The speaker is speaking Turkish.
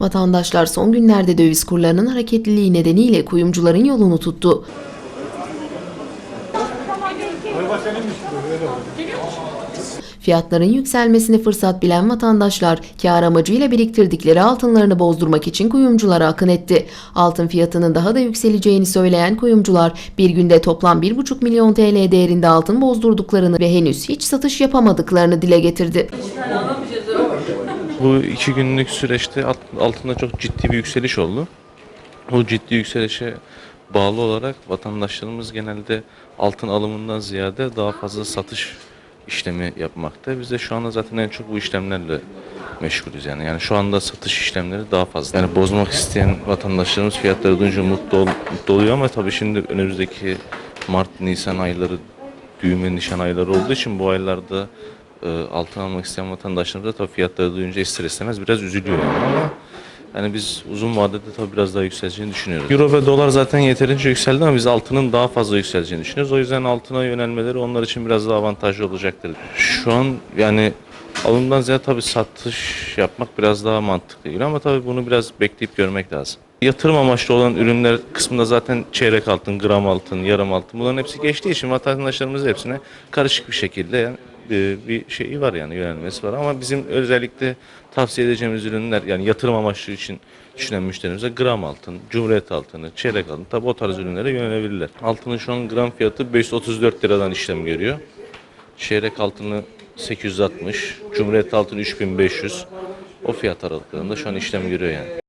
Vatandaşlar son günlerde döviz kurlarının hareketliliği nedeniyle kuyumcuların yolunu tuttu. Fiyatların yükselmesini fırsat bilen vatandaşlar kâr amacıyla biriktirdikleri altınlarını bozdurmak için kuyumculara akın etti. Altın fiyatının daha da yükseleceğini söyleyen kuyumcular bir günde toplam 1,5 milyon TL değerinde altın bozdurduklarını ve henüz hiç satış yapamadıklarını dile getirdi. Bu iki günlük süreçte alt- altında çok ciddi bir yükseliş oldu. Bu ciddi yükselişe bağlı olarak vatandaşlarımız genelde altın alımından ziyade daha fazla satış işlemi yapmakta. Biz de şu anda zaten en çok bu işlemlerle meşgulüz yani. Yani şu anda satış işlemleri daha fazla. Yani bozmak isteyen vatandaşlarımız fiyatları duyunca mutlu, ol- mutlu oluyor ama tabii şimdi önümüzdeki Mart, Nisan ayları düğme nişan ayları olduğu için bu aylarda e, altın almak isteyen vatandaşlarımız da tabii fiyatları duyunca ister istemez biraz üzülüyor yani ama yani biz uzun vadede tabii biraz daha yükseleceğini düşünüyoruz. Euro ve dolar zaten yeterince yükseldi ama biz altının daha fazla yükseleceğini düşünüyoruz. O yüzden altına yönelmeleri onlar için biraz daha avantajlı olacaktır. Şu an yani alımdan ziyade tabii satış yapmak biraz daha mantıklı geliyor ama tabii bunu biraz bekleyip görmek lazım. Yatırım amaçlı olan ürünler kısmında zaten çeyrek altın, gram altın, yarım altın bunların hepsi geçtiği için vatandaşlarımız hepsine karışık bir şekilde yani e, bir şeyi var yani yönelmesi var ama bizim özellikle tavsiye edeceğimiz ürünler yani yatırım amaçlı için düşünen müşterimize gram altın, cumhuriyet altını, çeyrek altın tabi o tarz ürünlere yönelebilirler. Altının şu an gram fiyatı 534 liradan işlem görüyor. Çeyrek altını 860, cumhuriyet altını 3500 o fiyat aralıklarında şu an işlem görüyor yani.